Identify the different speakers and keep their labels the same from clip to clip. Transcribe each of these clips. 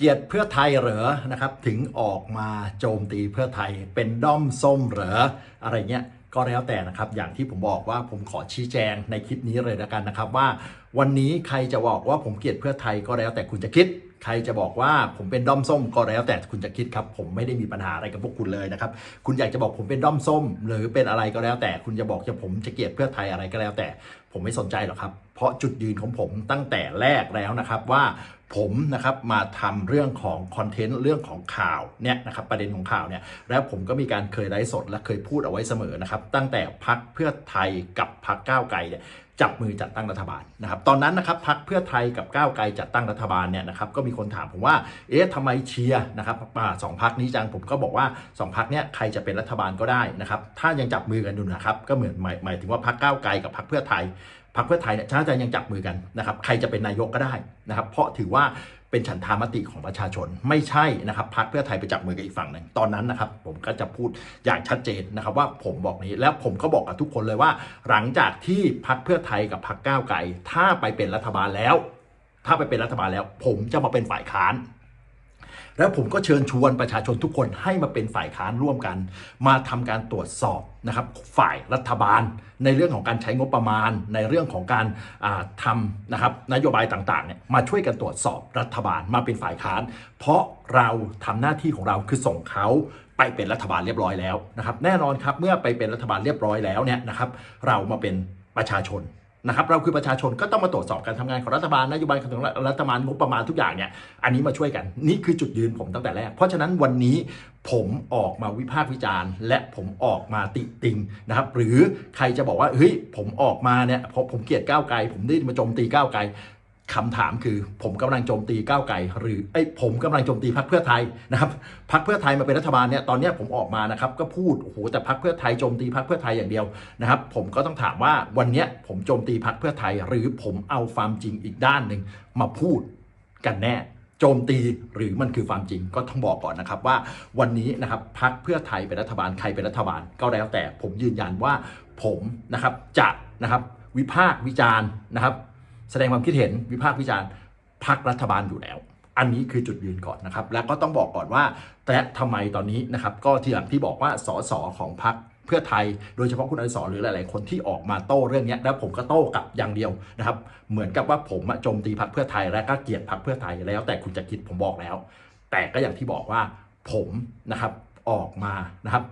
Speaker 1: เกียรติเพื่อไทยเหรอนะครับถึงออกมาโจมตีเพื่อไทยเป็นด้อมส้มเหรออะไรเงี้ยก็แล้วแต่นะครับอย่างที่ผมบอกว่าผมขอชี้แจงในคลิปนี้เลยแล้วกันนะครับว่า วันนี้ใครจะบอกว่าผมเกลียดเพื่อไทยก็แล้วแต่คุณจะคิด ใครจะบอกว่าผมเป็นด้อมส้มก็แล้วแต่คุณจะคิดครับ ผมไม่ได้มีปัญหาอะไรกับพวกคุณเลยนะครับ คุณอยากจะบอกผมเป็นด้อมส้ม หรือเป็นอะไรก็แล้วแต่ คุณจะบอกจะผมจะเกลียดเพื่อไทยอะไรก็แล้วแต่ ผมไม่สนใจหรอกครับ เพราะจุดยืนของผมตั้งแต่แรกแล้วนะครับว่าผมนะครับมาทำเรื่องของคอนเทนต์เรื่องของข่าวเนี่ยนะครับประเด็นของข่าวเนี่ยแล้วผมก็มีการเคยไลฟ์สดและเคยพูดเอาไว้เสมอนะครับตั้งแต่พักเพื่อไทยกับพักก้าวไกลเนี่ย จับมือจัดตั้งรัฐบาลนะครับตอนนั้นนะครับพักเพื่อไทยกับก้าวไกลจัดตั้งรัฐบาลเนี่ยนะครับก็มีคนถามผมว่าเอ๊ะทำไมเชียร์นะครับอ่าสองพักนี้จังผมก็บอกว่าสองพักเนี้ยใครจะเป็นรัฐบาลก็ได้นะครับถ้ายังจับมือกันอยู่นะครับก็เหมือนหมายหมายถึงว่าพักก้าวไกลกับพักเพื่อไทยพรรคเพื่อไทยเนี่ยชาติยังจับมือกันนะครับใครจะเป็นนายกก็ได้นะครับเพราะถือว่า เป็นฉันทามติของประชาชน ไม่ใช่นะครับพักเพื่อไทยไปจับมือกับอีกฝั่งหนึ่งตอนนั้นนะครับผมก็จะพูดอย่างชัดเจนนะครับว่าผมบอกนี้แล้วผมก็บอกกับทุกคนเลยว่า หลังจากที่พักเพื่อไทยกับพรรคก้าวไกลถ้าไปเป็นรัฐบาลแล้ว ถ้าไปเป็นรัฐบาลแล้ว ผมจะมาเป็นฝ่ายค้าน แล้วผมก็เชิญชวนประชาชนทุกคนให้มาเป็นฝ่ายค้านร่วมกัน มาทำการตรวจสอบนะครับฝ่ายรัฐบาล ในเรื่องของการใช้งบประมาณ ในเรื่องของการาทำนะครับนโยบายต่างๆเนี่ยมาช่วยกันตรวจสอบรัฐบาลมาเป็นฝ่ายค้าน เพราะเราทำหน้าที่ของเราคือส่งเขาไปเป็นรัฐบาลเรียบร้อยแล้วนะครับแน่นอนครับเมื่อไปเป็นรัฐบาลเรียบร้อยแล้วเนี่ยนะครับเรามาเป็นประชาชน นะครับเราคือประชาชนก็ต้องมาตรวจสอบการทำงานของรัฐบาลนโยบายของรัฐบาลงบประมาณทุกอย่างเนี่ยอันนี้มาช่วยกันนี่คือจุดยืนผมตั้งแต่แรก เพราะฉะนั้นวันนี้ผมออกมาวิพากษ์วิจารณ์ และผมออกมาติติงนะครับหรือใครจะบอกว่าเฮ้ยผมออกมาเนี่ยเพราะผมเกลียดก้าวไกล ผมได้มาโจมตีก้าวไกล คำถามคือผมกำลังโจมตีก้าวไกลหรือไอ้ผมกำลังโจมตีพรรคเพื่อไทยนะครับพรรคเพื่อไทยมาเป็นรัฐบาลเนี่ยตอนเนี้ยผมออกมานะครับก็พูดโอ้โหแต่พรรคเพื่อไทยโจมตีพรรคเพื่อไทยอย่างเดียวนะครับผมก็ต้องถามว่าวันเนี้ยผมโจมตีพรรคเพื่อไทย หรือผมเอาความจริงอีกด้านหนึ่งมาพูดกันแน่โจมตีหรือมันคือความจริงก็ต้องบอกก่อนนะครับว่าวันนี้นะครับพรรคเพื่อไทยเป็นรัฐบาลใครเป็นรัฐบาลก็แล้วแต่ผมยืนยันว่าผมนะครับจะนะครับวิพากษ์วิจารณ์นะครับ แสดงความคิดเห็นวิพากษ์วิจารณ์พักรัฐบาลอยู่แล้ว อันนี้คือจุดยืนก่อนนะครับ แล้วก็ต้องบอกก่อนว่า แต่ทำไมตอนนี้นะครับ ก็ที่อย่างที่บอกว่าสสของพักเพื่อไทย โดยเฉพาะคุณอดิศรหรือหลาย ๆ คนที่ออกมาโต้เรื่องนี้แล้วผมก็โต้กลับอย่างเดียวนะครับ เหมือนกับว่าผมโจมตีพักเพื่อไทยและก็เกลียดพักเพื่อไทยแล้ว แต่คุณจะคิดผมบอกแล้ว แต่ก็อย่างที่บอกว่าผมนะครับออกมานะครับ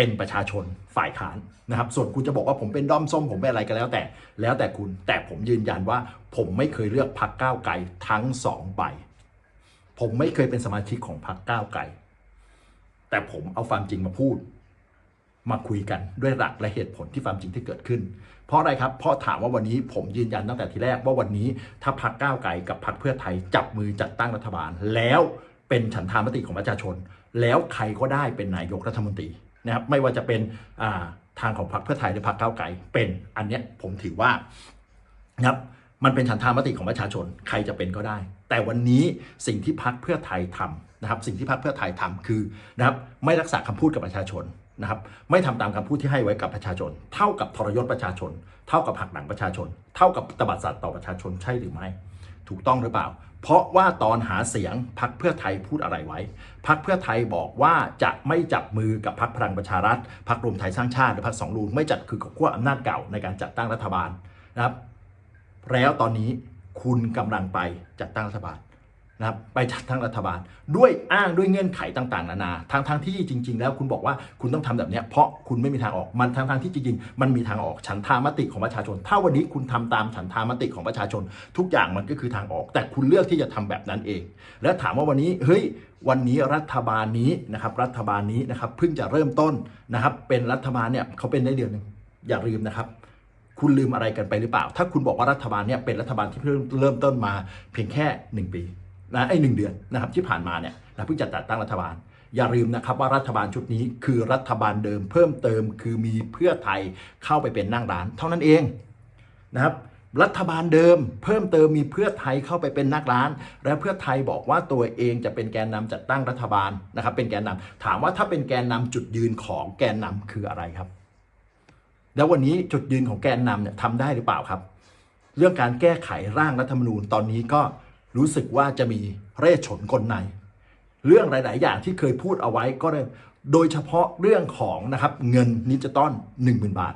Speaker 1: เป็นประชาชนฝ่ายค้านนะครับ ส่วนคุณจะบอกว่าผมเป็นด้อมส้มผมเป็นอะไรก็แล้วแต่ แล้วแต่คุณ แต่ผมยืนยันว่า ผมไม่เคยเลือกพักก้าวไกลทั้งสองใบ ผมไม่เคยเป็นสมาชิกของพักก้าวไกล แต่ผมเอาความจริงมาพูด มาคุยกันด้วยหลักและเหตุผลที่ความจริงที่เกิดขึ้น เพราะอะไรครับ เพราะถามว่าวันนี้ผมยืนยันตั้งแต่ทีแรกว่าวันนี้ถ้าพักก้าวไกลกับพักเพื่อไทยจับมือจัดตั้งรัฐบาล แล้วเป็นฉันทามติของประชาชน แล้วใครก็ได้เป็นนายกรัฐมนตรี นะครับไม่ว่าจะเป็นาทางของพรรคเพื่อไทยหรือพรรคก้าวไกลเป็นอันเนี้ยผมถือว่านะครับมันเป็นฉันทามติของประชาชนใครจะเป็นก็ได้ แต่วันนี้สิ่งที่พรรคเพื่อไทยทำนะครับ สิ่งที่พรรคเพื่อไทยทำคือนะครับไม่รักษาคำพูดกับประชาชนนะครับไม่ทำตามคำพูดที่ให้ไว้กับประชาชน เท่ากับทรยศประชาชน เท่ากับหักหลังประชาชน เท่ากับตบัดสัตว์ต่อประชาชนใช่หรือไม่ ถูกต้องหรือเปล่า เพราะว่าตอนหาเสียงพักเพื่อไทยพูดอะไรไว้ พักเพื่อไทยบอกว่าจะไม่จับมือกับพักพลังประชารัฐพักรวมไทยสร้างชาติหรือพักสองลุงไม่จัดคือกับขั้วอำนาจเก่าในการจัดตั้งรัฐบาลนะครับ แล้วตอนนี้คุณกำลังไปจัดตั้งรัฐบาล นะครับไปจัดตั้งรัฐบาล ด้วยอ้างด้วยเงื่อนไขต่างๆ นานาทางทางที่จริง ๆ แล้วคุณบอกว่าคุณต้องทำแบบนี้เพราะคุณไม่มีทางออกมันทางทางที่จริงๆ มันมีทางออกฉันทามติของประชาชน ถ้าวันนี้คุณทำตามฉันทามติของประชาชน ทุกอย่างมันก็คือทางออก แต่คุณเลือกที่จะทำแบบนั้นเอง แล้วถามว่าวันนี้เฮ้ยวันนี้รัฐบาลนี้นะครับรัฐบาลนี้นะครับเพิ่งจะเริ่มต้นนะครับเป็นรัฐบาลเนี่ยเขาเป็นได้เดือนหนึ่งอย่าลืมนะครับคุณลืมอะไรกันไปหรือเปล่า ถ้าคุณบอกว่ารัฐบาลเนี่ยเป็นรัฐบาลที่เพิ่งเริ่มต้นมาเพียงแค่ 1 ปี นะไอ้หนึ่งเดือนนะครับที่ผ่านมาเนี่ยนะเพิ่งจะจัดตั้งรัฐบาล อย่าลืมนะครับว่ารัฐบาลชุดนี้คือรัฐบาลเดิมเพิ่มเติม คือมีเพื่อไทยเข้าไปเป็นนั่งร้าน เท่านั้นเองนะครับรัฐบาลเดิม เพิ่มเติมมีเพื่อไทยเข้าไปเป็นนักร้าน และเพื่อไทยบอกว่าตัวเองจะเป็นแกนนำจัดตั้งรัฐบาลนะครับ เป็นแกนนำถามว่าถ้าเป็นแกนนำจุดยืนของแกนนำคืออะไรครับ แล้ววันนี้จุดยืนของแกนนำเนี่ยทำได้หรือเปล่าครับ เรื่องการแก้ไขร่างรัฐธรรมนูญตอนนี้ก็ รู้สึกว่าจะมีเร่ฉนกลใน เรื่องหลาย ๆ อย่างที่เคยพูดเอาไว้ก็เลยโดยเฉพาะเรื่องของนะครับเงินดิจิตอล10,000 บาท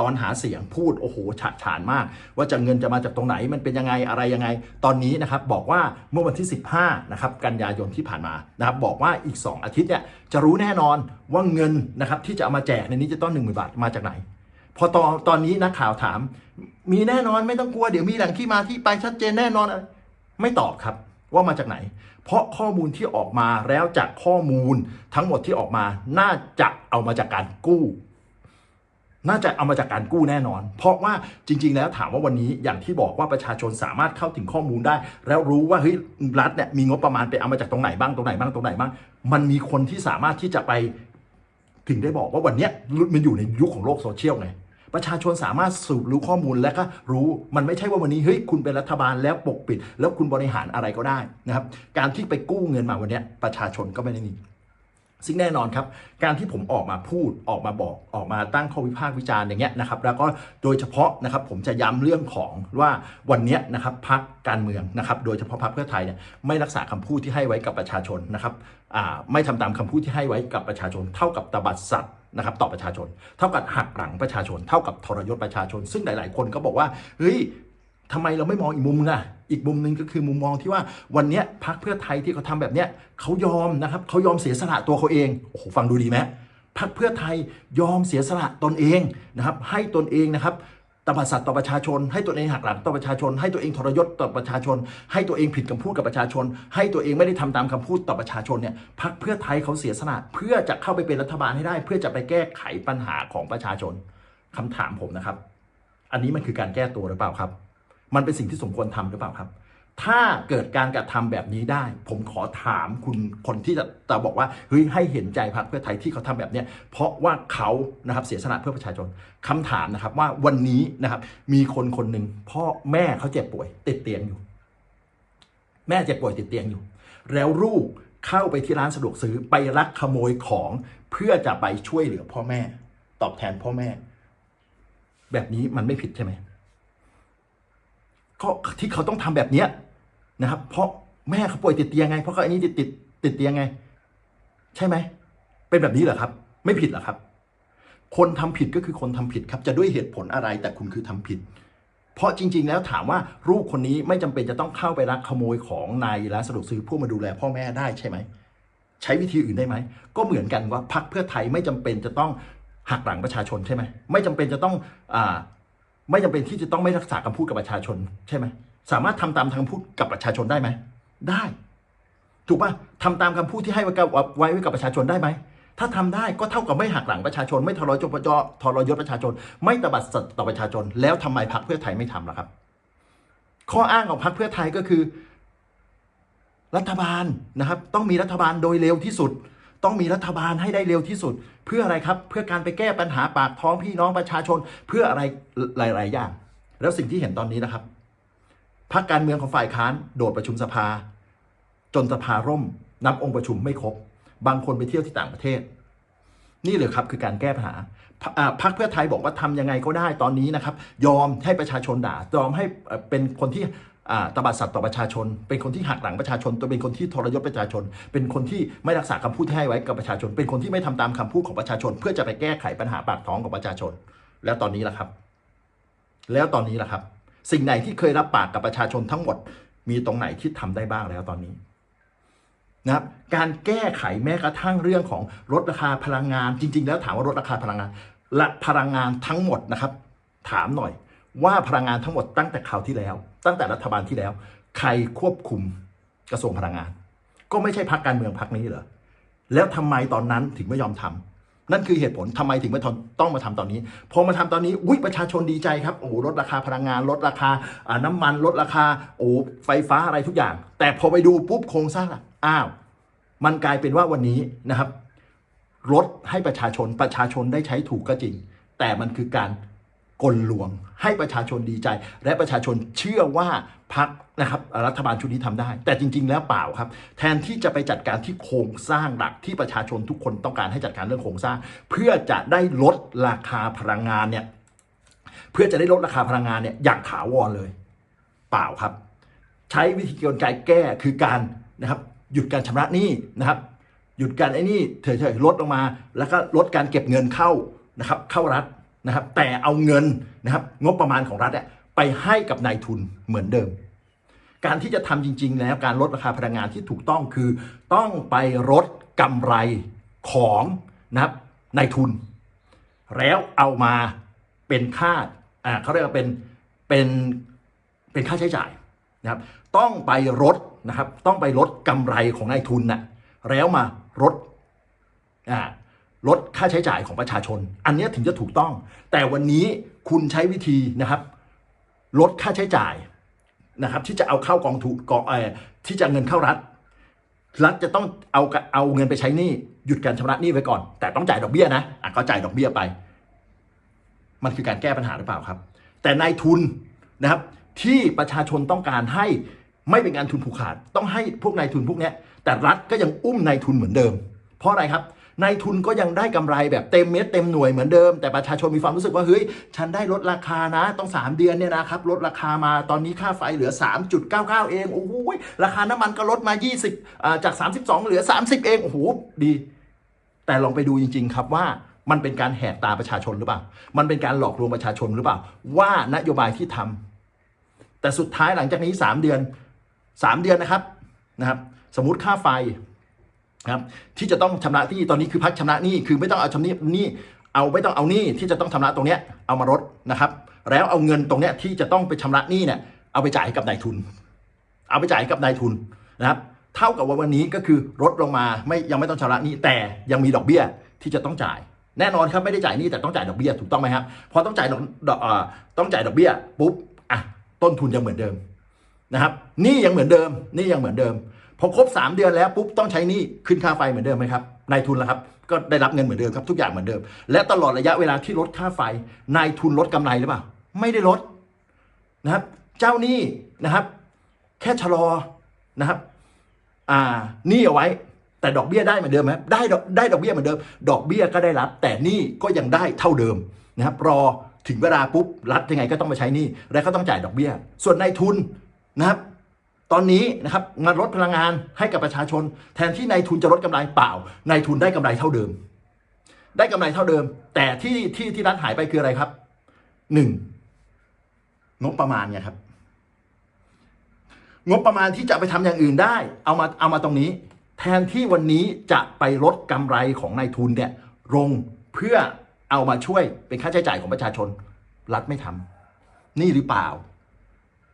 Speaker 1: ตอนหาเสียงพูดโอ้โหฉะฉานมาก ว่าจะเงินจะมาจากตรงไหนมันเป็นยังไงอะไรยังไง ตอนนี้นะครับบอกว่าเมื่อวันที่ 15นะครับกันยายนที่ผ่านมานะครับบอกว่าอีก 2 อาทิตย์เนี่ยจะรู้แน่นอนว่าเงินนะครับที่จะเอามาแจกในดิจิตอล10,000 บาทมาจากไหน พอตอนตอนนี้นักข่าวถาม มีแน่นอนไม่ต้องกลัวเดี๋ยวมีแหล่งที่มาที่ไปชัดเจนแน่นอน ไม่ตอบครับว่ามาจากไหน เพราะข้อมูลที่ออกมาแล้วจากข้อมูลทั้งหมดที่ออกมา น่าจะเอามาจากการกู้ น่าจะเอามาจากการกู้แน่นอน เพราะว่าจริง ๆ แล้วถามว่าวันนี้อย่างที่บอกว่าประชาชนสามารถเข้าถึงข้อมูลได้ แล้วรู้ว่าเฮ้ยรัฐเนี่ยมีงบประมาณไปเอามาจากตรงไหนบ้างตรงไหนบ้างตรงไหนบ้าง มันมีคนที่สามารถที่จะไปถึงได้บอกว่าวันนี้มันอยู่ในยุคของโลกโซเชียลไง ประชาชนสามารถสืบรู้ข้อมูลและก็รู้มันไม่ใช่ว่าวันนี้เฮ้ยคุณเป็นรัฐบาลแล้วปกปิด แล้วคุณบริหารอะไรก็ได้นะครับ การที่ไปกู้เงินมาวันนี้ประชาชนก็ไม่ได้มีซึ่งแน่นอนครับ การที่ผมออกมาพูดออกมาบอกออกมาตั้งข้อวิพากษ์วิจารณ์อย่างเงี้ยนะครับ แล้วก็โดยเฉพาะนะครับผมจะย้ำเรื่องของว่าวันนี้นะครับพักการเมืองนะครับ โดยเฉพาะพรรคเพื่อไทยเนี่ยไม่รักษาคำพูดที่ให้ไว้กับประชาชนนะครับไม่ทำตามคำพูดที่ให้ไว้กับประชาชน เท่ากับตบัดสัตว์ นะครับต่อประชาชน เท่ากับหักหลังประชาชน เท่ากับทรยศประชาชน ซึ่งหลาย ๆ คนก็บอกว่าเฮ้ยทำไมเราไม่มองอีกมุมนึงอะอีกมุมหนึ่งก็คือมุมมองที่ว่าวันนี้พักเพื่อไทยที่เขาทำแบบเนี้ยเขายอมนะครับเขายอมเสียสละตัวเขาเองโอ้โหฟังดูดีไหมพักเพื่อไทยยอมเสียสละตนเองนะครับให้ตนเองนะครับ ตบสัตว์ต่อประชาชน ให้ตัวเองหักหลังต่อประชาชน ให้ตัวเองทรยศต่อประชาชน ให้ตัวเองผิดคำพูดกับประชาชน ให้ตัวเองไม่ได้ทำตามคำพูดต่อประชาชนเนี่ยพักเพื่อไทยเขาเสียสละเพื่อจะเข้าไปเป็นรัฐบาลให้ได้ เพื่อจะไปแก้ไขปัญหาของประชาชนคำถามผมนะครับ อันนี้มันคือการแก้ตัวหรือเปล่าครับ มันเป็นสิ่งที่สมควรทำหรือเปล่าครับ ถ้าเกิดการกระทำแบบนี้ได้ ผมขอถามคุณคนที่จะจะบอกว่าเฮ้ยให้เห็นใจพรรคเพื่อไทยที่เขาทำแบบเนี้ยเพราะว่าเขานะครับเสียสละเพื่อประชาชนคำถามนะครับว่าวันนี้นะครับ มีคนคนหนึ่งพ่อแม่เขาเจ็บป่วย ติดเตียงอยู่ แม่เจ็บป่วยติดเตียงอยู่ แล้วลูกเข้าไปที่ร้านสะดวกซื้อไปลักขโมยของเพื่อจะไปช่วยเหลือพ่อแม่ ตอบแทนพ่อแม่ แบบนี้มันไม่ผิดใช่ไหมก็ที่เขาต้องทำแบบเนี้ย นะครับ เพราะแม่เขาป่วยติดเตียงไง เพราะเขาอันนี้ติดติดติดเตียงไง ใช่ไหม เป็นแบบนี้เหรอครับ ไม่ผิดเหรอครับ คนทำผิดก็คือคนทำผิดครับ จะด้วยเหตุผลอะไรแต่คุณคือทำผิด เพราะจริง ๆ แล้วถามว่าลูกคนนี้ไม่จำเป็นจะต้องเข้าไปรักขโมยของในร้านสะดวกซื้อเพื่อมาดูแลพ่อแม่ได้ใช่ไหมใช้วิธีอื่นได้ไหม ก็เหมือนกันว่าพรรคเพื่อไทยไม่จำเป็นจะต้องหักหลังประชาชนใช่ไหม ไม่จำเป็นจะต้องอไม่จำเป็นที่จะต้องไม่รักษาคำพูดกับประชาชนใช่ไหม สามารถทำตามคำพูดกับประชาชนได้ไหมได้ ถูกป่ะทำตามคำพูดที่ให้ไว้กับไว้กับประชาชนได้ไหมถ้าทำได้ก็เท่ากับไม่หักหลังประชาชน ไม่ทรยศประจทรยศประชาชน ไม่ตบัดสัตว์ต่อประชาชน แล้วทำไมพรรคเพื่อไทยไม่ทำล่ะครับ ข้ออ้างของพรรคเพื่อไทยก็คือ รัฐบาลนะครับ ต้องมีรัฐบาลโดยเร็วที่สุด ต้องมีรัฐบาลให้ได้เร็วที่สุด เพื่ออะไรครับ เพื่อการไปแก้ปัญหาปากท้องพี่น้องประชาชน เพื่ออะไรหลาย ๆ อย่าง แล้วสิ่งที่เห็นตอนนี้นะครับ พรรคการเมืองของฝ่ายค้านโดดประชุมสภา จนสภาร่ม นับองค์ประชุมไม่ครบ บางคนไปเที่ยวที่ต่างประเทศ นี่เลยครับคือการแก้ปัญหาพรรคอ่าพรรคเพื่อไทยบอกว่าทำยังไงก็ได้ตอนนี้นะครับ ยอมให้ประชาชนด่ายอมให้เป็นคนที่ตบัดสัตว์ต่อประชาชน เป็นคนที่หักหลังประชาชน ตัวเป็นคนที่ทรยศประชาชน เป็นคนที่ไม่รักษาคำพูดที่ให้ไว้กับประชาชน เป็นคนที่ไม่ทำตามคำพูดของประชาชน เพื่อจะไปแก้ไขปัญหาปากท้องของประชาชน แล้วตอนนี้ล่ะครับ แล้วตอนนี้ล่ะครับ สิ่งไหนที่เคยรับปากกับประชาชนทั้งหมด มีตรงไหนที่ทำได้บ้างแล้วตอนนี้นะครับการแก้ไขแม้กระทั่งเรื่องของลดราคาพลังงาน จริง ๆ แล้วถามว่าลดราคาพลังงานและพลังงานทั้งหมดนะครับ ถามหน่อยว่าพลังงานทั้งหมดตั้งแต่คราวที่แล้ว ตั้งแต่รัฐบาลที่แล้ว ใครควบคุมกระทรวงพลังงาน ก็ไม่ใช่พรรคการเมืองพรรคนี้เหรอแล้วทำไมตอนนั้นถึงไม่ยอมทำ นั่นคือเหตุผลทำไมถึงมาทนต้องมาทำตอนนี้พอมาทำตอนนี้อุ้ยประชาชนดีใจครับโอ้ลดราคาพลังงานลดราคาน้ำมันลดราคาโอ้ไฟฟ้าอะไรทุกอย่าง แต่พอไปดูปุ๊บโครงสร้างล่ะอ้าว มันกลายเป็นว่าวันนี้นะครับลดให้ประชาชนประชาชนได้ใช้ถูกก็จริง แต่มันคือการ กลลวง ให้ประชาชนดีใจ และประชาชนเชื่อว่าพักนะครับรัฐบาลชุดนี้ทำได้ แต่จริง ๆ แล้วเปล่าครับ แทนที่จะไปจัดการที่โครงสร้างหลักที่ประชาชนทุกคนต้องการให้จัดการเรื่องโครงสร้าง เพื่อจะได้ลดราคาพลังงานเนี่ยเพื่อจะได้ลดราคาพลังงานเนี่ยอย่างถาวรเลย เปล่าครับ ใช้วิธีกลไกแก้คือการนะครับหยุดการชำระหนี้นะครับหยุดการไอ้นี่เฉยๆลดลงมา แล้วก็ลดการเก็บเงินเข้านะครับเข้ารัฐ นะครับแต่เอาเงินนะครับงบประมาณของรัฐไปให้กับนายทุนเหมือนเดิม การที่จะทำจริง ๆ แล้วการลดราคาพลังงานที่ถูกต้องคือ ต้องไปลดกำไรของนะครับนายทุน แล้วเอามาเป็นค่าอ่าเขาเรียกว่าเป็นเป็นเป็นค่าใช้จ่ายนะครับต้องไปลดนะครับต้องไปลดกำไรของนายทุนน่ะแล้วมาลดอ่า ลดค่าใช้จ่ายของประชาชน อันนี้ถึงจะถูกต้อง แต่วันนี้คุณใช้วิธีนะครับ ลดค่าใช้จ่ายนะครับ ที่จะเอาเข้ากองทุนกองเอ่อที่จะเงินเข้ารัฐ รัฐจะต้องเอาเอาเงินไปใช้หนี้หยุดการชำระหนี้ไว้ก่อน แต่ต้องจ่ายดอกเบี้ยนะอะก็จ่ายดอกเบี้ยไป มันคือการแก้ปัญหาหรือเปล่าครับ แต่นายทุนนะครับ ที่ประชาชนต้องการให้ไม่เป็นการทุนผูกขาด ต้องให้พวกนายทุนพวกนี้แต่รัฐก็ยังอุ้มนายทุนเหมือนเดิม เพราะอะไรครับ นายทุนก็ยังได้กำไรแบบเต็มเม็ดเต็มหน่วยเหมือนเดิมแต่ประชาชนมีความรู้สึกว่าเฮ้ยฉันได้ลดราคานะต้อง3เดือนเนี่ยนะครับลดราคามาตอนนี้ค่าไฟเหลือ 3.99 เองโอ้โหราคาน้ำมันก็ลดมา 20จาก 32 เหลือ 30 เองโอ้โหดี แต่ลองไปดูจริง ๆ ครับว่ามันเป็นการแหกตาประชาชนหรือเปล่า มันเป็นการหลอกลวงประชาชนหรือเปล่า ว่านโยบายที่ทำแต่สุดท้ายหลังจากนี้ 3 เดือน 3 เดือนนะครับนะครับ สมมติค่าไฟ ครับที่จะต้องชำระหนี้ตอนนี้คือพักชำระหนี้คือไม่ต้องเอาชำระหนี้เอาไม่ต้องเอาหนี้ที่จะต้องชำระตรงเนี้ยเอามาลดนะครับ แล้วเอาเงินตรงเนี้ยที่จะต้องไปชำระหนี้เนี่ยเอาไปจ่ายให้กับนายทุน เอาไปจ่ายให้กับนายทุนนะครับเท่ากับว่าวันนี้ก็คือลดลงมาไม่ยังไม่ต้องชำระหนี้แต่ยังมีดอกเบี้ยที่จะต้องจ่ายแน่นอนครับไม่ได้จ่ายหนี้แต่ต้องจ่ายดอกเบี้ยถูกต้องไหมครับพอต้องจ่ายดอกต้องจ่ายดอกเบี้ยปุ๊บอะต้นทุนยังเหมือนเดิมนะครับหนี่ยังเหมือนเดิมหนี่ยังเหมือนเดิม พอครบ 3 เดือนแล้วปุ๊บต้องใช้นี้ขึ้นค่าไฟเหมือนเดิมไหมครับนายทุนละครับก็ได้รับเงินเหมือนเดิมครับทุกอย่างเหมือนเดิม และตลอดระยะเวลาที่ลดค่าไฟนายทุนลดกำไรหรือเปล่า ไม่ได้ลดนะครับ เจ้านี้นะครับ แค่ชะลอนะครับอ่านี้เอาไว้ แต่ดอกเบี้ยได้เหมือนเดิมไหมได้ดอกได้ดอกเบี้ยเหมือนเดิม ดอกเบี้ยก็ได้รับ แต่นี้ก็ยังได้เท่าเดิมนะครับ รอถึงเวลาปุ๊บรัฐยังไงก็ต้องมาใช้นี้และก็ต้องจ่ายดอกเบี้ย ส่วนนายทุนนะครับ ตอนนี้นะครับมาลดพลังงานให้กับประชาชน แทนที่นายทุนจะลดกำไรเปล่านายทุนได้กำไรเท่าเดิม ได้กำไรเท่าเดิม แต่ที่ที่ที่รัฐหายไปคืออะไรครับหนึ่งงบประมาณไงครับ งบประมาณที่จะไปทำอย่างอื่นได้ เอามาเอามาตรงนี้ แทนที่วันนี้จะไปลดกำไรของนายทุนเนี่ยลงเพื่อเอามาช่วยเป็นค่าใช้จ่ายของประชาชน รัฐไม่ทำนี่หรือเปล่า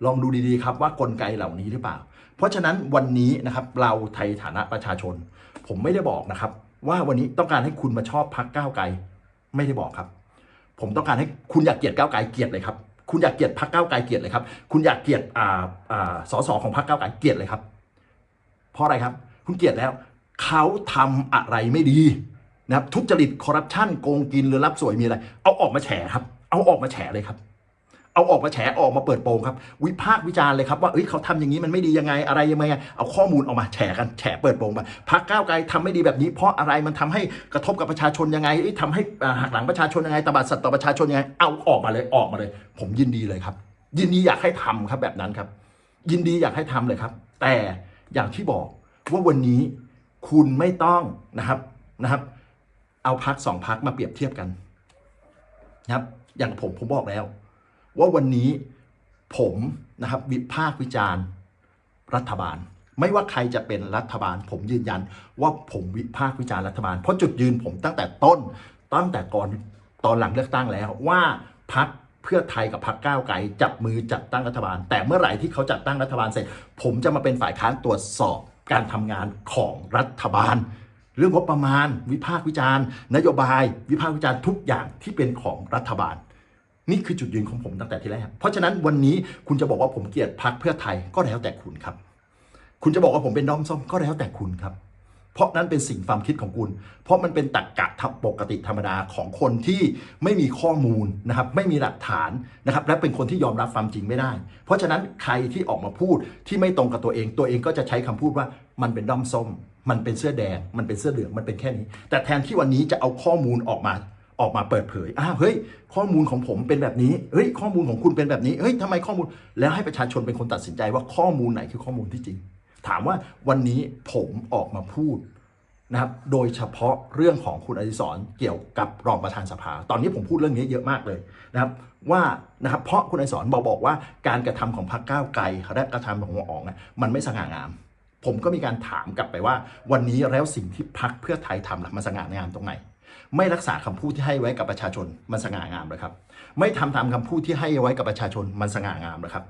Speaker 1: ลองดูดีๆครับว่ากลไกเหล่านี้หรือเปล่า เพราะฉะนั้นวันนี้นะครับเราไทยฐานะประชาชน ผมไม่ได้บอกนะครับ ว่าวันนี้ต้องการให้คุณมาชอบพักก้าวไกล ไม่ได้บอกครับ ผมต้องการให้คุณอยากเกลียดก้าวไกลเกลียดเลยครับ คุณอยากเกลียดพักก้าวไกลเกลียดเลยครับ คุณอยากเกลียดอ่าอ่าสสของพักก้าวไกลเกลียดเลยครับ เพราะอะไรครับ คุณเกลียดแล้วเขาทำอะไรไม่ดีนะครับทุจริตคอร์รัปชันโกงกินหรือรับสวยมีอะไร เอาออกมาแฉครับ เอาออกมาแฉเลยครับ เอาออกมาแฉออกมาเปิดโปงครับ วิพากษ์วิจารณ์เลยครับว่าเอ้ยเขาทำอย่างนี้มันไม่ดียังไงอะไรยังไงเอาข้อมูลออกมาแฉกันแฉเปิดโปงมาพักก้าวไกลทำไม่ดีแบบนี้ เพราะอะไรมันทำให้กระทบกับประชาชนยังไงเอ้ยทำให้หักหลังประชาชนยังไงตบัดสัตว์ต่อประชาชนยังไง เอาออกมาเลยออกมาเลย ผมยินดีเลยครับ ยินดีอยากให้ทำครับแบบนั้นครับ ยินดีอยากให้ทำเลยครับ แต่อย่างที่บอกว่าวันนี้คุณไม่ต้องนะครับนะครับ เอาพักสองพักมาเปรียบเทียบกันนะครับอย่างผมผมบอกแล้ว ว่าวันนี้ผมนะครับวิพากษ์วิจารณ์รัฐบาล ไม่ว่าใครจะเป็นรัฐบาล ผมยืนยันว่าผมวิพากษ์วิจารณ์รัฐบาล เพราะจุดยืนผมตั้งแต่ต้นตั้งแต่ก่อนตอนหลังเลือกตั้งแล้วว่าพักเพื่อไทยกับพักก้าวไกลจับมือจัดตั้งรัฐบาล แต่เมื่อไหร่ที่เขาจัดตั้งรัฐบาลเสร็จ ผมจะมาเป็นฝ่ายค้านตรวจสอบการทำงานของรัฐบาล เรื่องงบประมาณ วิพากษ์วิจารณ์ นโยบาย วิพากษ์วิจารณ์ทุกอย่างที่เป็นของรัฐบาล นี่คือจุดยืนของผมตั้งแต่ที่แรก เพราะฉะนั้นวันนี้คุณจะบอกว่าผมเกลียดพักเพื่อไทยก็แล้วแต่คุณครับ คุณจะบอกว่าผมเป็นด้อมส้มก็แล้วแต่คุณครับ เพราะนั้นเป็นสิ่งความคิดของคุณ เพราะมันเป็นตรรกะทับปกติธรรมดาของคนที่ไม่มีข้อมูลนะครับ ไม่มีหลักฐานนะครับ และเป็นคนที่ยอมรับความจริงไม่ได้ เพราะฉะนั้นใครที่ออกมาพูดที่ไม่ตรงกับตัวเอง ตัวเองก็จะใช้คำพูดว่ามันเป็นด้อมส้ม มันเป็นเสื้อแดง มันเป็นเสื้อเหลือง มันเป็นแค่นี้ แต่แทนที่วันนี้จะเอาข้อมูลออกมา ออกมาเปิดเผยอ้าวเฮ้ย ข้อมูลของผมเป็นแบบนี้เฮ้ยข้อมูลของคุณเป็นแบบนี้เฮ้ยทำไมข้อมูลแล้วให้ประชาชนเป็นคนตัดสินใจว่าข้อมูลไหนคือข้อมูลที่จริง ถามว่าวันนี้ผมออกมาพูดนะครับโดยเฉพาะเรื่องของคุณอดิศรเกี่ยวกับรองประธานสภา ตอนนี้ผมพูดเรื่องนี้เยอะมากเลยนะครับว่านะครับเพราะคุณอดิศรบอกบอกว่าการกระทำของพรรคก้าวไกลและกระทำของหัวอ๋องเนี่ยมันไม่สง่างาม ผมก็มีการถามกลับไปว่า วันนี้แล้วสิ่งที่พักเพื่อไทยทำล่ะมันสง่างามตรงไหน ไม่รักษาคำพูดที่ให้ไว้กับประชาชนมันสง่างามเลยครับ ไม่ทำตามคำพูดที่ให้ไว้กับประชาชนมันสง่างามเลยครับ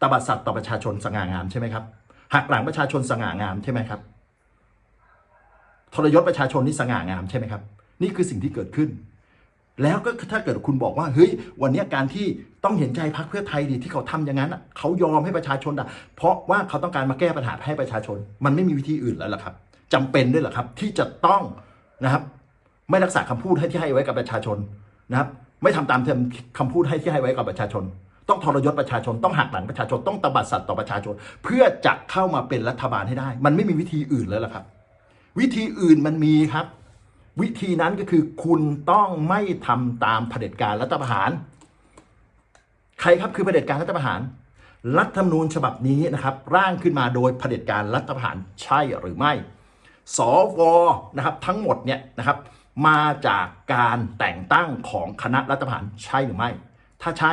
Speaker 1: ตบัดสัตว์ต่อประชาชนสง่างามใช่ไหมครับหักหลังประชาชนสง่างามใช่ไหมครับทรยศประชาชนนี่สง่างามใช่ไหมครับ นี่คือสิ่งที่เกิดขึ้น แล้วก็ถ้าเกิดคุณบอกว่าเฮ้ยวันนี้การที่ต้องเห็นใจพรรคเพื่อไทยดิที่เขาทำอย่างนั้นเขายอมให้ประชาชนด่ะเพราะว่าเขาต้องการมาแก้ปัญหาให้ประชาชน มันไม่มีวิธีอื่นแล้วล่ะครับจำเป็นด้วยเหรอครับ ที่จะต้องนะครับ ไม่รักษาคำพูดให้ที่ให้ไว้กับประชาชนนะครับ ไม่ทำตามคำพูดให้ที่ให้ไว้กับประชาชน ต้องทรยศประชาชน ต้องหักหลังประชาชน ต้องตบัดสัตว์ต่อประชาชน เพื่อจะเข้ามาเป็นรัฐบาลให้ได้ มันไม่มีวิธีอื่นแล้วล่ะครับ วิธีอื่นมันมีครับ วิธีนั้นก็คือคุณต้องไม่ทำตามเผด็จการรัฐประหาร ใครครับคือเผด็จการรัฐประหารรัฐธรรมนูญฉบับนี้นะครับ ร่างขึ้นมาโดยเผด็จการรัฐประหารใช่หรือไม่ สวนะครับทั้งหมดเนี่ยนะครับ มาจากการแต่งตั้งของคณะรัฐประหารใช่หรือไม่ ถ้าใช่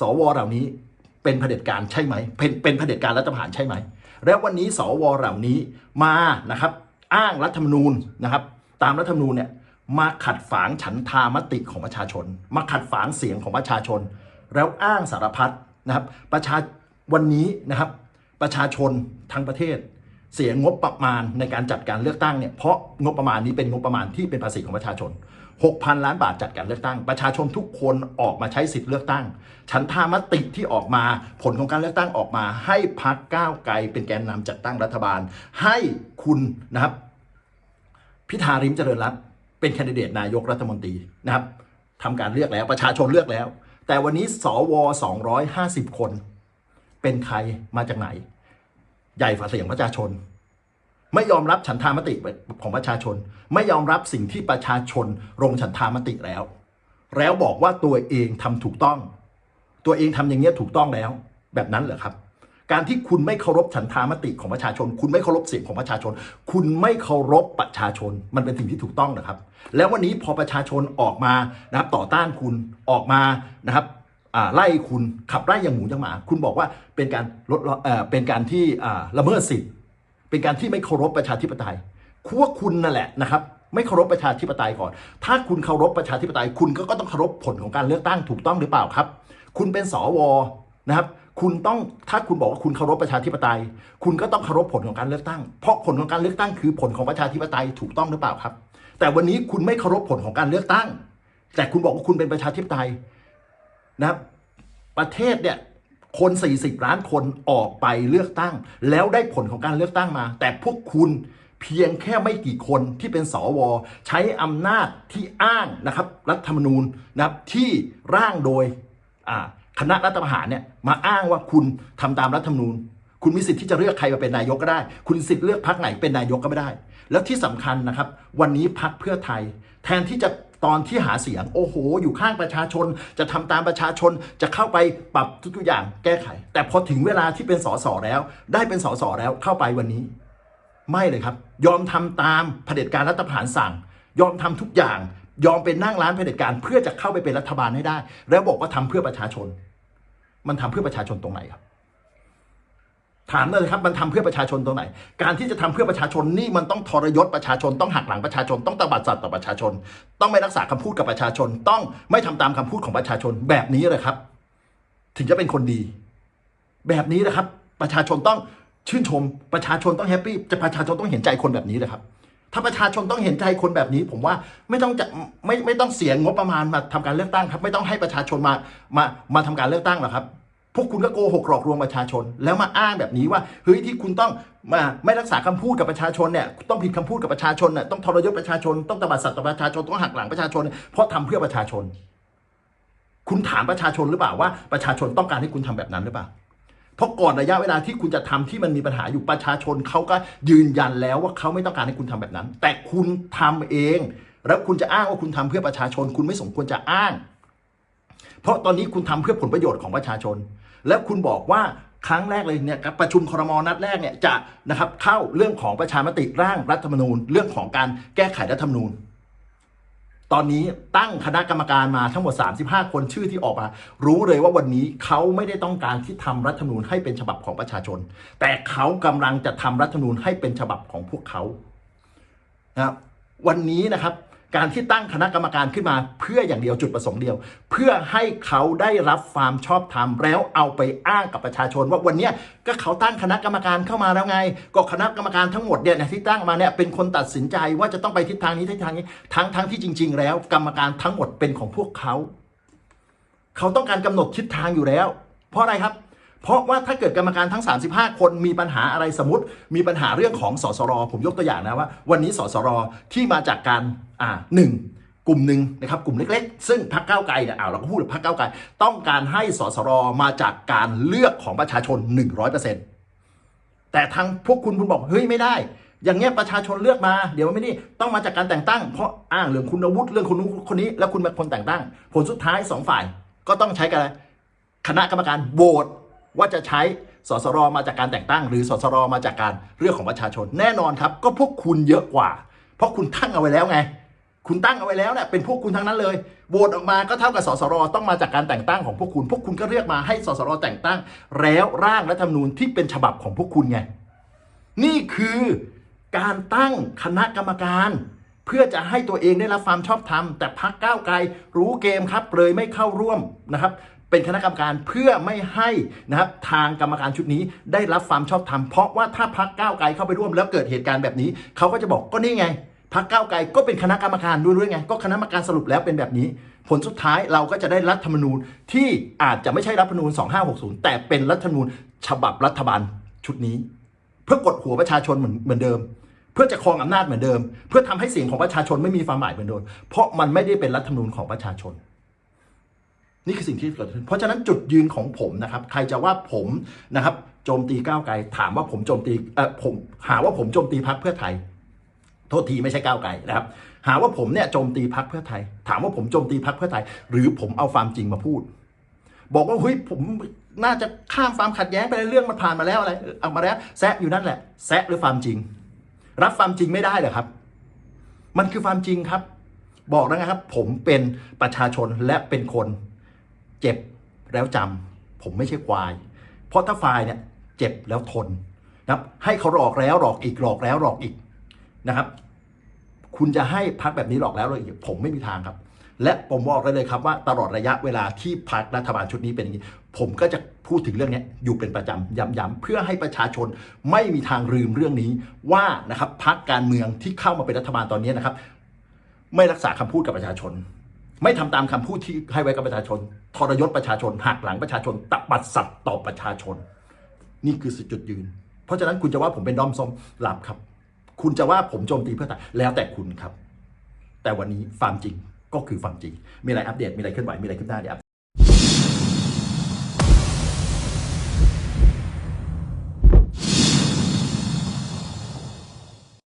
Speaker 1: สวเหล่านี้เป็นเผด็จการใช่ไหม เป็นเป็นเผด็จการรัฐประหารใช่ไหม แล้ววันนี้สวเหล่านี้มานะครับอ้างรัฐธรรมนูญนะครับ ตามรัฐธรรมนูญเนี่ยมาขัดฝางฉันทามติของประชาชน มาขัดฝางเสียงของประชาชน แล้วอ้างสารพัดนะครับประชาวันนี้นะครับประชาชนทั้งประเทศ เสียงบประมาณในการจัดการเลือกตั้งเนี่ยเพราะงบประมาณนี้เป็นงบประมาณที่เป็นภาษีของประชาชน 6,000 ล้านบาทจัดการเลือกตั้ง ประชาชนทุกคนออกมาใช้สิทธิ์เลือกตั้ง ฉันทามติที่ออกมาผลของการเลือกตั้งออกมา ให้พักก้าวไกลเป็นแกนนำจัดตั้งรัฐบาล ให้คุณนะครับพิธาริมเจริญรัตน์เป็นแคนดิเดตนายกรัฐมนตรีนะครับทำการเลือกแล้วประชาชนเลือกแล้ว แต่วันนี้สว 250 คน เป็นใครมาจากไหน ใหญ่ฝ่าเสียงประชาชน ไม่ยอมรับฉันทามติของประชาชน ไม่ยอมรับสิ่งที่ประชาชนลงฉันทามติแล้ว แล้วบอกว่าตัวเองทำถูกต้อง ตัวเองทำอย่างเงี้ยถูกต้องแล้ว แบบนั้นเหรอครับการที่คุณไม่เคารพฉันทามติของประชาชน คุณไม่เคารพเสียงของประชาชน คุณไม่เคารพประชาชน มันเป็นสิ่งที่ถูกต้องนะครับ แล้ววันนี้พอประชาชนออกมานะครับต่อต้านคุณออกมานะครับ ไล่คุณขับไล่อย่างหมูอย่างหมา คุณบอกว่าเป็นการลดเอ่อเป็นการที่อ่าละเมิดสิทธิ์เป็นการที่ไม่เคารพประชาธิปไตยคั่วคุณนั่นแหละนะครับไม่เคารพประชาธิปไตยก่อน ถ้าคุณเคารพประชาธิปไตย คุณก็ก็ต้องเคารพผลของการเลือกตั้งถูกต้องหรือเปล่าครับ คุณเป็นสวนะครับ คุณต้องถ้าคุณบอกว่าคุณเคารพประชาธิปไตย คุณก็ต้องเคารพผลของการเลือกตั้ง เพราะผลของการเลือกตั้งคือผลของประชาธิปไตยถูกต้องหรือเปล่าครับ แต่วันนี้คุณไม่เคารพผลของการเลือกตั้ง แต่คุณบอกว่าคุณเป็นประชาธิปไตย นะประเทศเนี่ยคน 40 ล้านคนออกไปเลือกตั้ง แล้วได้ผลของการเลือกตั้งมา แต่พวกคุณเพียงแค่ไม่กี่คนที่เป็นสวใช้อำนาจที่อ้างนะครับ รัฐธรรมนูญนะครับที่ร่างโดยคณะรัฐประหารเนี่ยมาอ้างว่าคุณทำตามรัฐธรรมนูญ คุณมีสิทธิ์ที่จะเลือกใครมาเป็นนายกก็ได้ คุณสิทธิ์เลือกพรรคไหนเป็นนายกก็ไม่ได้ แล้วที่สำคัญนะครับ วันนี้พรรคเพื่อไทย แทนที่จะ ตอนที่หาเสียง โอ้โห อยู่ข้างประชาชน จะทำตามประชาชนจะเข้าไปปรับทุกๆอย่างแก้ไข แต่พอถึงเวลาที่เป็นสสแล้ว ได้เป็นสสแล้วเข้าไปวันนี้ ไม่เลยครับ ยอมทำตามเผด็จการรัฐประหารสั่ง ยอมทำทุกอย่าง ยอมเป็นนั่งร้านเผด็จการเพื่อจะเข้าไปเป็นรัฐบาลให้ได้ แล้วบอกว่าทำเพื่อประชาชน มันทำเพื่อประชาชนตรงไหนครับ ถามเลยครับมันทำเพื่อประชาชนตรงไหน การที่จะทำเพื่อประชาชนนี่มันต้องทรยศประชาชนต้องหักหลังประชาชนต้องตบัดสัตว์ต่อประชาชน ต้องไม่รักษาคำพูดกับประชาชน ต้องไม่ทำตามคำพูดของประชาชนแบบนี้เลยครับ ถึงจะเป็นคนดี แบบนี้นะครับ ประชาชนต้องชื่นชม ประชาชนต้องแฮปปี้จะประชาชนต้องเห็นใจคนแบบนี้เลยครับ ถ้าประชาชนต้องเห็นใจคนแบบนี้ ผมว่าไม่ต้องจะไม่ไม่ต้องเสียงบประมาณมาทำการเลือกตั้งครับ ไม่ต้องให้ประชาชนมามามาทำการเลือกตั้งหรอกครับ พวกคุณก็โกหกหลอกลวงประชาชน แล้วมาอ้างแบบนี้ว่าเฮ้ยที่คุณต้องมาไม่รักษาคำพูดกับประชาชนเนี่ยต้องผิดคำพูดกับประชาชนน่ยต้องทรยศประชาชน ต้องตบัดสัตว์ต่อประชาชนต้องหักหลังประชาชน เพราะทำเพื่อประชาชน คุณถามประชาชนหรือเปล่าว่าประชาชนต้องการให้คุณทำแบบนั้นหรือเปล่าเพราะก่อนระยะเวลาที่คุณจะทำที่มันมีปัญหาอยู่ประชาชนเขาก็ยืนยันแล้วว่าเขาไม่ต้องการให้คุณทำแบบนั้น แต่คุณทำเอง แล้วคุณจะอ้างว่าคุณทำเพื่อประชาชน คุณไม่สมควรจะอ้าง เพราะตอนนี้คุณทำเพื่อผลประโยชน์ของประชาชน แล้วคุณบอกว่าครั้งแรกเลยเนี่ยประชุมครมนัดแรกเนี่ยจะนะครับเข้าเรื่องของประชามติร่างรัฐธรรมนูญ เรื่องของการแก้ไขรัฐธรรมนูญ ตอนนี้ตั้งคณะกรรมการมาทั้งหมด 35 คนชื่อที่ออกมา รู้เลยว่าวันนี้เขาไม่ได้ต้องการที่ทำรัฐธรรมนูญให้เป็นฉบับของประชาชน แต่เขากำลังจะทำรัฐธรรมนูญให้เป็นฉบับของพวกเขานะวันนี้นะครับ การที่ตั้งคณะกรรมการขึ้นมา เพื่ออย่างเดียวจุดประสงค์เดียว เพื่อให้เขาได้รับความชอบธรรมแล้วเอาไปอ้างกับประชาชน ว่าวันนี้ก็เขาตั้งคณะกรรมการเข้ามาแล้วไง ก็คณะกรรมการทั้งหมดเนี่ยที่ตั้งมาเนี่ยเป็นคนตัดสินใจว่าจะต้องไปทิศทางนี้ทิศทางนี้ทั้งทั้งที่จริง ๆ แล้ว กรรมการทั้งหมดเป็นของพวกเขา เขาต้องการกำหนดทิศทางอยู่แล้ว เพราะอะไรครับ เพราะว่าถ้าเกิดกรรมการทั้ง 35 คนมีปัญหาอะไรสมมติ มีปัญหาเรื่องของสสรผมยกตัวอย่างนะว่า วันนี้สสรที่มาจากการอ่าหนึ่งกลุ่มหนึ่งนะครับกลุ่มเล็กๆ ซึ่งพรรคก้าวไกลเนี่ยอ้าวเราก็พูดถึงพรรคก้าวไกลต้องการให้สสรมาจากการเลือกของประชาชน 100%แต่ทางพวกคุณคุณบอกเฮ้ยไม่ได้ อย่างเงี้ยประชาชนเลือกมา เดี๋ยวไม่นี่ต้องมาจากการแต่งตั้งเพราะอ้างเรื่องคุณวุฒิเรื่องคนนู้นคนนี้ แล้วคุณเป็นคนแต่งตั้ง ผลสุดท้ายสองฝ่ายก็ต้องใช้กันคณะกรรมการโหวต ว่าจะใช้สสรมาจากการแต่งตั้ง หรือสสรมาจากการเรื่องของประชาชน แน่นอนครับ ก็พวกคุณเยอะกว่า เพราะคุณตั้งเอาไว้แล้วไง คุณตั้งเอาไว้แล้วเนี่ยเป็นพวกคุณทั้งนั้นเลยโหวตออกมาก็เท่ากับสสรต้องมาจากการแต่งตั้งของพวกคุณ พวกคุณก็เรียกมาให้สสรแต่งตั้ง แล้วร่างรัฐธรรมนูญที่เป็นฉบับของพวกคุณไงนี่คือการตั้งคณะกรรมการเพื่อจะให้ตัวเองได้รับความชอบธรรม แต่พักก้าวไกลรู้เกมครับเลยไม่เข้าร่วมนะครับ เป็นคณะกรรมการเพื่อไม่ให้นะครับทางกรรมการชุดนี้ได้รับความชอบธรรมเพราะว่าถ้าพักก้าวไกลเข้าไปร่วมแล้วเกิดเหตุการณ์แบบนี้เขาก็จะบอกก็นี่ไงพักก้าวไกลก็เป็นคณะกรรมการด้วยด้วยไงก็คณะกรรมการสรุปแล้วเป็นแบบนี้ ผลสุดท้ายเราก็จะได้รัฐธรรมนูญที่อาจจะไม่ใช่รัฐธรรมนูญ 2560 แต่เป็นรัฐธรรมนูญฉบับรัฐบาลชุดนี้ เพื่อกดหัวประชาชนเหมือนเหมือนเดิม เพื่อจะครองอำนาจเหมือนเดิม เพื่อทำให้เสียงของประชาชนไม่มีความหมายเหมือนเดิมเพราะมันไม่ได้เป็นรัฐธรรมนูญของประชาชน นี่คือสิ่งที่เกิดขึ้น เพราะฉะนั้นจุดยืนของผมนะครับ ใครจะว่าผมนะครับโจมตีก้าวไกล ถามว่าผมโจมตีเออผมหาว่าผมโจมตีพรรคเพื่อไทย โทษทีไม่ใช่ก้าวไกลนะครับ หาว่าผมเนี่ยโจมตีพรรคเพื่อไทย ถามว่าผมโจมตีพรรคเพื่อไทย หรือผมเอาความจริงมาพูด บอกว่าเฮ้ยผมน่าจะข้ามความขัดแย้งไปเลยเรื่องมันผ่านมาแล้วอะไรเออเอามาแล้วแซะอยู่นั่นแหละแซะหรือความจริง รับความจริงไม่ได้เหรอครับ มันคือความจริงครับ บอกแล้วนะครับ ผมเป็นประชาชนและเป็นคน เจ็บแล้วจำผมไม่ใช่ควาย เพราะถ้าควายเนี่ยเจ็บแล้วทนนะครับให้เขาหลอกแล้วหลอกอีกหลอกแล้วหลอกอีกนะครับ คุณจะให้พักแบบนี้หลอกแล้วหลอกอีกผมไม่มีทางครับ และผมบอกได้เลยครับว่าตลอดระยะเวลาที่พักรัฐบาลชุดนี้เป็นอย่างนี้ ผมก็จะพูดถึงเรื่องนี้อยู่เป็นประจำย้ำๆเพื่อให้ประชาชนไม่มีทางลืมเรื่องนี้ว่านะครับพักการเมืองที่เข้ามาเป็นรัฐบาลตอนนี้นะครับ ไม่รักษาคำพูดกับประชาชน ไม่ทำตามคำพูดที่ให้ไว้กับประชาชน ทรยศประชาชนหักหลังประชาชนตบัดสัตว์ต่อประชาชน นี่คือจุดยืน เพราะฉะนั้นคุณจะว่าผมเป็นด้อมส้มหลับครับ คุณจะว่าผมโจมตีเพื่อไทยแล้วแต่คุณครับ แต่วันนี้ความจริงก็คือความจริง มีอะไรอัปเดตมีอะไรเคลื่อนไหวมีอะไรขึ้นหน้าเดี๋ยวอัปเดต